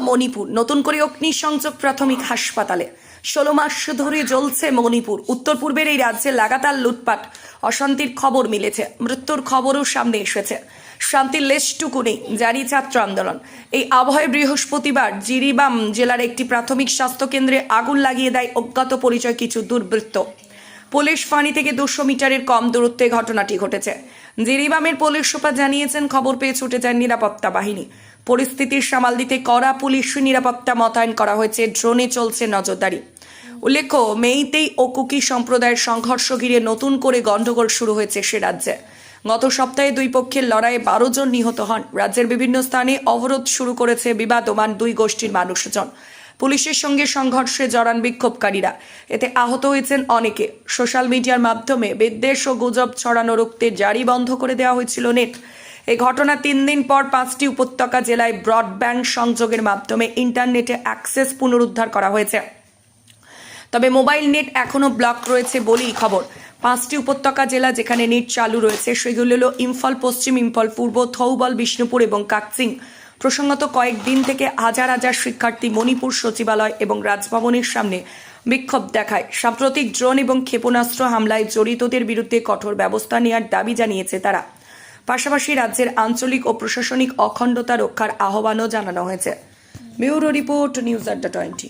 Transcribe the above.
মণিপুর। নতুন করে অগ্নিসংযোগ প্রাথমিক হাসপাতালে। ষোলো মাস ধরে জ্বলছে মণিপুর। উত্তর পূর্বের এই রাজ্যে লাগাতার লুটপাট। অশান্তির খবর মিলেছে। মৃত্যুর খবরও সামনে এসেছে। শান্তির লেশটুকু নেই, জারি ছাত্র আন্দোলন। এই আবহাওয়ায় বৃহস্পতিবার জিরিবাম জেলার একটি প্রাথমিক স্বাস্থ্য কেন্দ্রে আগুন লাগিয়ে দেয় অজ্ঞাত পরিচয় কিছু দুর্বৃত্ত। পুলিশ ফাঁড়ি থেকে দুশো মিটারের কম দূরত্বে ঘটনাটি ঘটেছে। জিরিবামের পুলিশ সুপার জানিয়েছেন, খবর পেয়ে ছুটে যায় নিরাপত্তা বাহিনী। পরিস্থিতির সামাল দিতে কড়া পুলিশ নিরাপত্তা মোতায়েন করা হয়েছে, ড্রোনে চলছে নজরদারি। উল্লেখ্য, মেইতেই ও কুকি সম্প্রদায়ের সংঘর্ষ ঘিরে নতুন করে গন্ডগোল শুরু হয়েছে সে রাজ্যে। গত সপ্তাহে দুই পক্ষের লড়াইয়ে বারো জন নিহত হন। রাজ্যের বিভিন্ন স্থানে অবরোধ শুরু করেছে বিবাদমান দুই গোষ্ঠীর মানুষজন। পুলিশের সঙ্গে সংঘর্ষে জড়ান বিক্ষোভকারীরা। এতে আহত হয়েছেন অনেকে। সোশ্যাল মিডিয়ার মাধ্যমে বিদ্বেষ ও গুজব ছড়ানো রুখতে জারি বন্ধ করে দেওয়া হয়েছিল নেট। এই ঘটনা তিন দিন পর পাঁচটি উপত্যকা জেলায় ব্রডব্যান্ড সংযোগের মাধ্যমে ইন্টারনেটে অ্যাক্সেস পুনরুদ্ধার করা হয়েছে। তবে মোবাইল নেট এখনও ব্লক রয়েছে বলেই খবর। পাঁচটি উপত্যকা জেলা যেখানে নেট চালু রয়েছে, সেগুলো হলো ইম্ফল, পশ্চিম ইম্ফল, পূর্ব থৌবল, বিষ্ণুপুর এবং কাকচিং। প্রসঙ্গত কয়েকদিন থেকে হাজার হাজার শিক্ষার্থী মণিপুর সচিবালয় এবং রাজভবনের সামনে বিক্ষোভ দেখায়। সাম্প্রতিক ড্রোন এবং ক্ষেপণাস্ত্র হামলায় জড়িতদের বিরুদ্ধে কঠোর ব্যবস্থা নেওয়ার দাবি জানিয়েছে তারা। পাশাপাশি রাজ্যের আঞ্চলিক ও প্রশাসনিক অখণ্ডতা রক্ষার আহ্বানও জানানো হয়েছে। Bureau report, news Adda twenty.